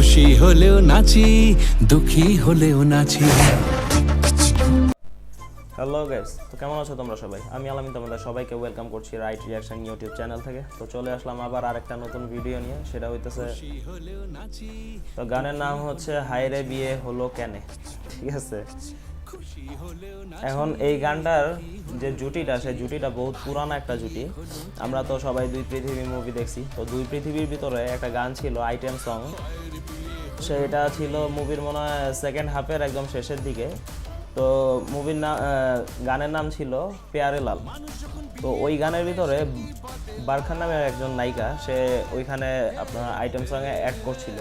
খুশি হলেও নাচি দুঃখী হলেও নাচি। হ্যালো গাইস তো কেমন আছো তোমরা সবাই? আমি আলামিন তোমাদের সবাইকে ওয়েলকাম করছি রাইট রিয়াকশন ইউটিউব চ্যানেল থেকে। তো চলে আসলাম আবার আরেকটা নতুন ভিডিও নিয়ে সেটা হইতেছে তো গানের নাম হচ্ছে হাইরে বিয়ে হলো কেনে। ঠিক আছে? এখন এই গানটার যে জুটিটা, সেই জুটিটা বহুত পুরানো একটা জুটি। আমরা তো সবাই দুই পৃথিবীর মুভি দেখছি। তো দুই পৃথিবীর ভিতরে একটা গান ছিল আইটেম সং সেটা ছিল মুভির মনে হয় সেকেন্ড হাফের একদম শেষের দিকে। তো মুভির নাম গানের নাম ছিল পেয়ারে লাল। তো ওই গানের ভিতরে বারখান নামে একজন নায়িকা, সে ওইখানে আপনার আইটেম সঙ্গে অ্যাড করছিল।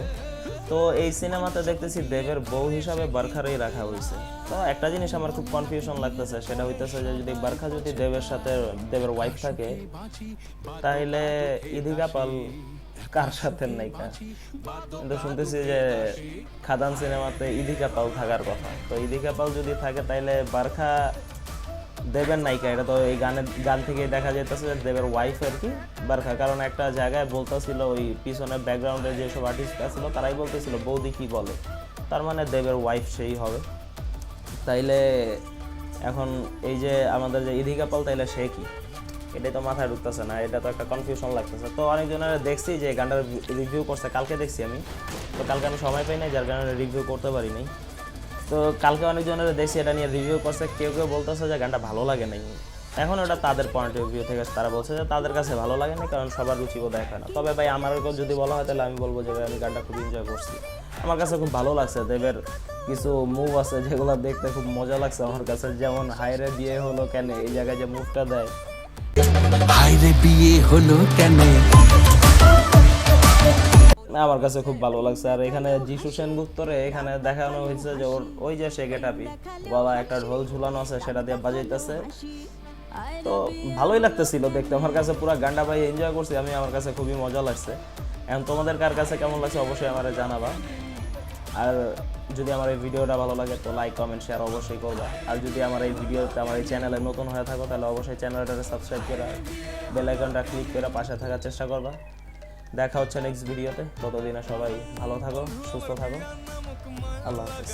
তো এই সিনেমাতে দেখতেছি দেবের বউ হিসাবে বারখারই রাখা হয়েছে তো একটা জিনিস আমার খুব কনফিউশন লাগতেছে, সেটা হইতেছে যে যদি বারখা যদি দেবের সাথে দেবের ওয়াইফ থাকে তাহলে ইদিকা পাল কার সাথে নায়িকা? কিন্তু শুনতেছি যে খাদান সিনেমাতে ইদিকা পাল থাকার কথা। তো ইদিকা পাল যদি থাকে, তাইলে বারখা দেবের নায়িকা, এটা তো এই গানের, গান থেকে দেখা যেতেছে যে দেবের ওয়াইফ আর কি, বারখা। কারণ একটা জায়গায় বলতেছিল ওই পিছনে ব্যাকগ্রাউন্ডে যেসব আর্টিস্ট ছিল, তারাই বলতেছিল, বৌদি কি বলে? তার মানে দেবের ওয়াইফ সেই হবে। তাইলে এখন এই যে আমাদের যে ইদিকা পাল, তাইলে সে কি? এটাই তো মাথায় ঢুকতেছে না, এটা তো একটা কনফিউশন লাগতেছে। তো অনেকজনের দেখছি যে গানটার রিভিউ করছে, কালকে দেখছি আমি। তো কালকে আমি সময় পাই নাই, যার কারণে রিভিউ করতে পারি নাই। তো কালকে অনেকজনের দেখছি, এটা নিয়ে রিভিউ করছে, কেউ কেউ বলতেছে যে গানটা ভালো লাগে নাই। এখন ওটা তাদের পয়েন্ট অফ ভিউ থেকে, তারা বলছে যে তাদের কাছে ভালো লাগে না কারণ সবার রুচি বোধ হয় না। তবে ভাই, আমার যদি বলা হয়, তাহলে আমি বলব যে ভাই, আমি গানটা খুব এনজয় করছি। আমার কাছে খুব ভালো লাগছে, দেবের কিছু মুভ আছে যেগুলো দেখতে খুব মজা লাগছে আমার কাছে। যেমন হাইরে বিয়ে হলো কেন? এই জায়গায় যে মুভটা দেয়। হায়রে বিয়ে হলো কেন? আমার কাছে খুব ভালো লাগছে। আর এখানে যিশু সেনগুপ্তরে এখানে দেখানো হয়েছে যে ওর ওই যে সে গেটাপি গলা একটা ঢোল ঝুলানো আছে, সেটা দিয়ে বাজাইতেছে। তো ভালোই লাগতেছিল দেখতে। আমার কাছে পুরো গান্ডা ভাই এনজয় করছি, আমি আমার কাছে খুবই মজা লাগছে। এখন তোমাদের কার কাছে কেমন লাগছে অবশ্যই আমারে জানাবা। আর যদি আমার এই ভিডিওটা ভালো লাগে তো লাইক কমেন্ট শেয়ার অবশ্যই করবা। আর যদি আমার এই ভিডিওতে আমার এই চ্যানেলে নতুন হয়ে থাকো, তাহলে অবশ্যই চ্যানেলটাকে সাবস্ক্রাইব করে বেল আইকনটা ক্লিক করে পাশে থাকার চেষ্টা করবা। দেখা হচ্ছে নেক্সট ভিডিওতে ততদিন সবাই ভালো থাকো সুস্থ থাকো। আল্লাহ হাফেজ।